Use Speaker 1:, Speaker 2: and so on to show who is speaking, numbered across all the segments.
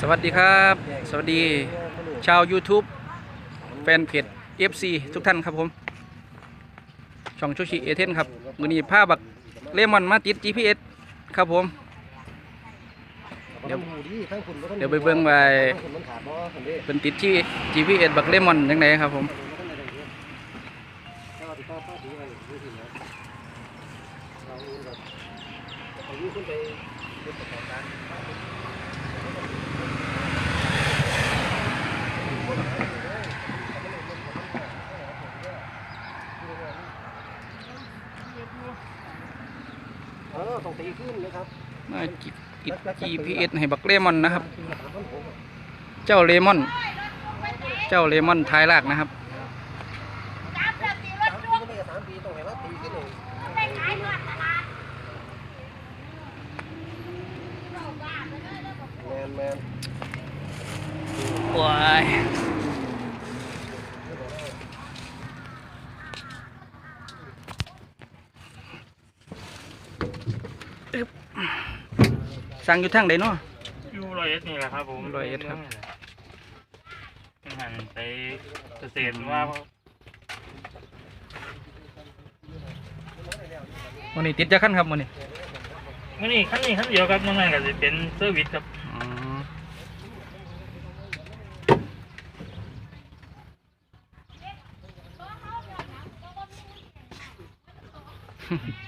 Speaker 1: สวัสดีครับ สวัสดีชาว YouTube แฟนเพจ FC ทุกท่านครับผม ช่องชูชิเอเทนครับมือนี้ผ้าบักเลมอนมาติด GPS ครับผม เดี๋ยวเดี๋ยวไปเบิ่งไว้
Speaker 2: คนมันขาดบ่คนนี้
Speaker 1: เป็นติดที่ GPS บักเลมอนยังไงครับผม
Speaker 2: ถ้าติดต่อป้าดีไว้ดูสินะเราเองแบบเอาอยู่ขึ้นไป เป็นประกอบการเออต้องตีขึ้นนะครับ
Speaker 1: มาติด GPS ให้บักเลมอนนะครับ เจ้าเลมอน เจ้าเลมอนท้ายลากนะครับ
Speaker 3: จับแล้วตีรถจุก
Speaker 2: สามปีต้องให้ว่าตีขึ้นเลย
Speaker 3: ได้ขายหอดตลาด
Speaker 2: แมนแมน
Speaker 1: ว้ายอึ๊บสั่งอยู่ทางใดเนาะ
Speaker 4: อยู่ร้อยเอ็ดนี่แหละครับผม
Speaker 1: ร้อยเอ็ดครับ
Speaker 4: เป็นหันไปเกษตรว่า
Speaker 1: วันนี้ติดจะขั้นครับวันนี้
Speaker 4: คันนี้ขั้นนี้ขั้นเดียวครับน้องนั่นก็จะเป็นเซอร์วิสครับ
Speaker 1: อ๋อโ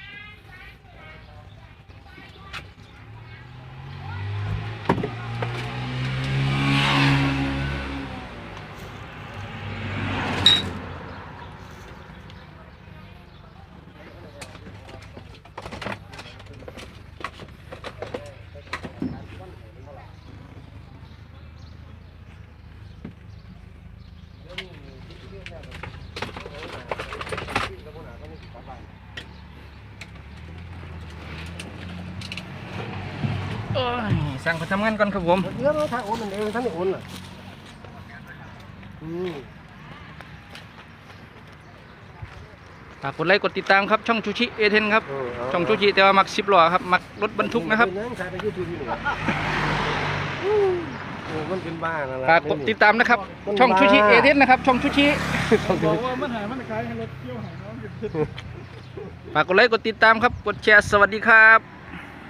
Speaker 1: สั่งไปทำงานก่อนครับผม
Speaker 2: เยอะเลยถ้าโอนมันเองท่านไม่โอนอะอืม
Speaker 1: ฝากกดไลค์กดติดตามครับช่องชูชิเอเทนครับ
Speaker 2: เออเอา
Speaker 1: ช่องชูชิแต่ว่ามักสิบล้อครับมักรถบรรทุกนะครับ
Speaker 2: เป็นยังใช้ไปยูทูบอยู่เหรอโอ้มันเป็นบ้านะ
Speaker 1: ฝากกดติดตามนะครับ ช่องชูชิเอเทนนะครับ ช่องชูชิ
Speaker 2: บอกว่ามัน
Speaker 1: ฝากกดไลค์กดติดตามครับ กดแชร์สวัสดีครับ